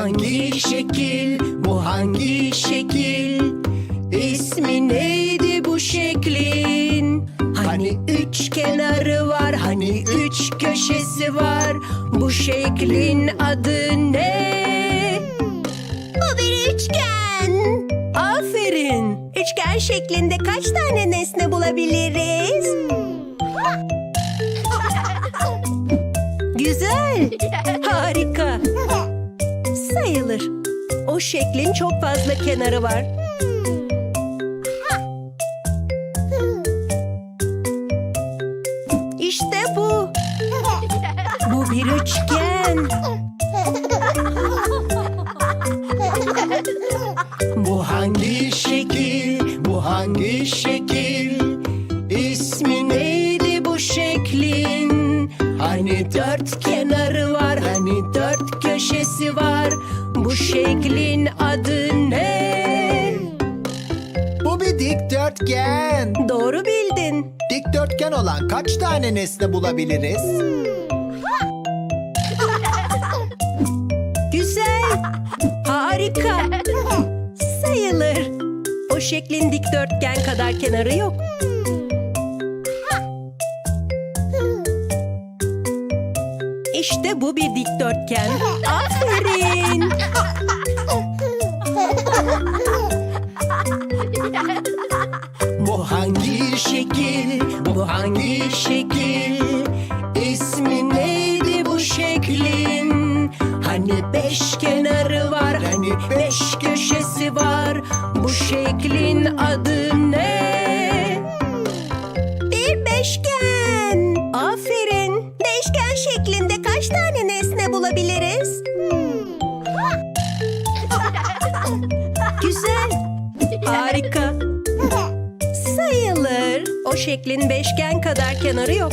hangi şekil? Bu hangi şekil? İsmi neydi bu şeklin? Hani üç kenarı var, hani üç köşesi var. Bu şeklin adı ne? Bu bir üçgen. Aferin. Üçgen şeklinde kaç tane nesne bulabiliriz? Güzel. Harika. Sayılır. O şeklin çok fazla kenarı var. İşte bu. Bu bir üçgen. Bu hangi şekil? Bu hangi şekil? İsmi neydi bu şeklin? Hani dört kenarı Bu şeklin adı ne? Bu bir dikdörtgen. Doğru bildin. Dikdörtgen olan kaç tane nesne bulabiliriz? Güzel. Harika. Sayılır. O şeklin dikdörtgen kadar kenarı yok. İşte bu bir dikdörtgen. Aferin. Şekil? Bu hangi şekil? İsmi neydi bu şeklin? Hani beş kenarı var, hani beş köşesi var. Bu şeklin adı ne? Bir beşgen. Aferin. Beşgen şeklinde kaç tane nesne bulabiliriz? Güzel. Harika. O şeklin beşgen kadar kenarı yok.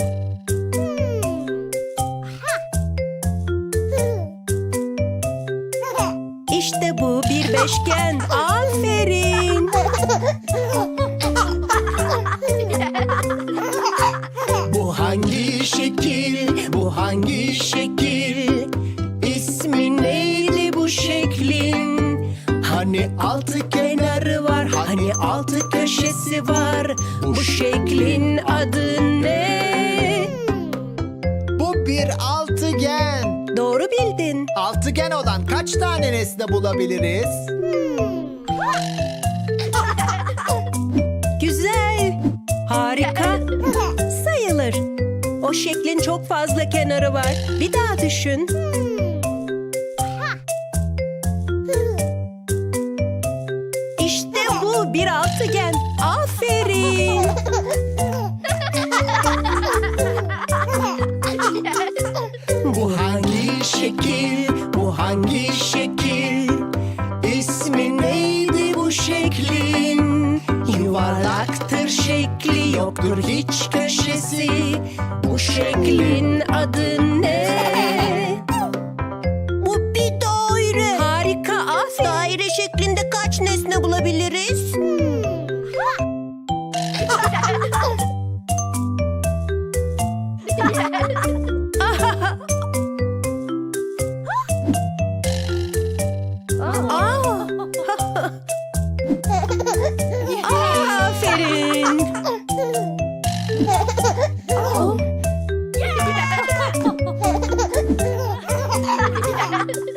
İşte bu bir beşgen. Aferin. Bu hangi şekil? Bu hangi şekil? Hani altı kenarı var, hani altı köşesi var. Bu şeklin adı ne? Bu bir altıgen. Doğru bildin. Altıgen olan kaç tane nesne bulabiliriz? Güzel. Harika. Sayılır. O şeklin çok fazla kenarı var. Bir daha düşün. Bu bir altıgen. Aferin. Bu hangi şekil? Bu hangi şekil? İsmi neydi bu şeklin? Yuvarlaktır şekli yoktur hiç köşesi. Bu şeklin adı ne? Ha ha ha!